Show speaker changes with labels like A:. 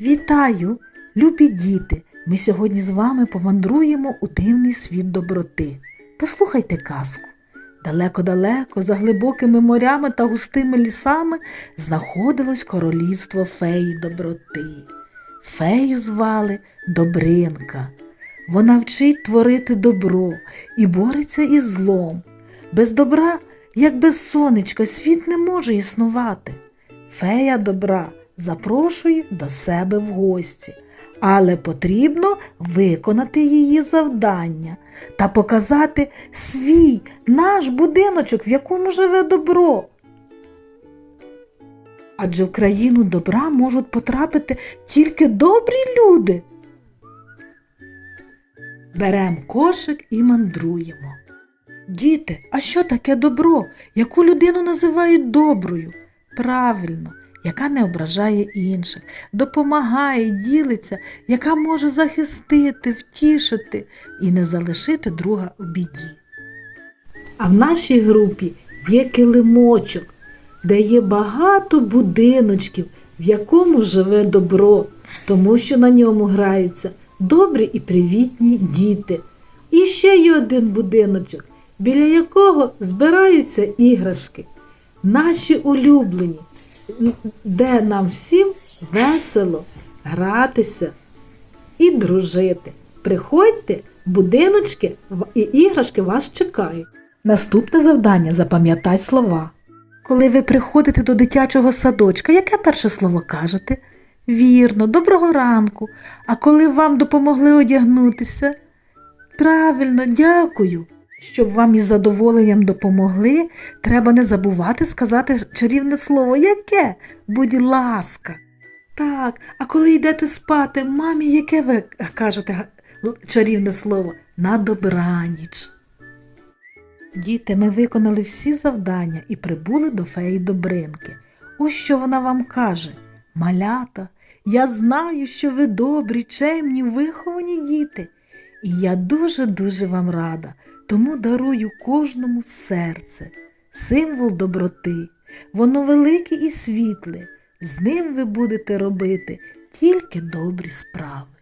A: Вітаю, любі діти! Ми сьогодні з вами помандруємо у дивний світ доброти. Послухайте казку. Далеко-далеко, за глибокими морями та густими лісами, знаходилось королівство феї доброти. Фею звали Добринка. Вона вчить творити добро і бореться із злом. Без добра, як без сонечка, світ не може існувати. Фея добра запрошує до себе в гості, але потрібно виконати її завдання та показати свій наш будиночок, в якому живе добро. Адже в країну добра можуть потрапити тільки добрі люди. Берем кошик і мандруємо. Діти, а що таке добро? Яку людину називають доброю? Правильно, яка не ображає інших, допомагає, ділиться, яка може захистити, втішити і не залишити друга у біді. А в нашій групі є килимочок, де є багато будиночків, в якому живе добро, тому що на ньому граються добрі і привітні діти. І ще є один будиночок, біля якого збираються іграшки, наші улюблені, де нам всім весело гратися і дружити. Приходьте, будиночки і іграшки вас чекають. Наступне завдання запам'ятай слова. Коли ви приходите до дитячого садочка, яке перше слово кажете? Вірно, доброго ранку. А коли вам допомогли одягнутися? Правильно, дякую. Щоб вам із задоволенням допомогли, треба не забувати сказати чарівне слово яке? Будь ласка. Так, а коли йдете спати, мамі, яке ви кажете чарівне слово? На добраніч. Діти, ми виконали всі завдання і прибули до феї Добринки. Ось що вона вам каже. Малята, я знаю, що ви добрі, чемні, виховані діти. І я дуже-дуже вам рада, тому дарую кожному серце, символ доброти. Воно велике і світле. З ним ви будете робити тільки добрі справи.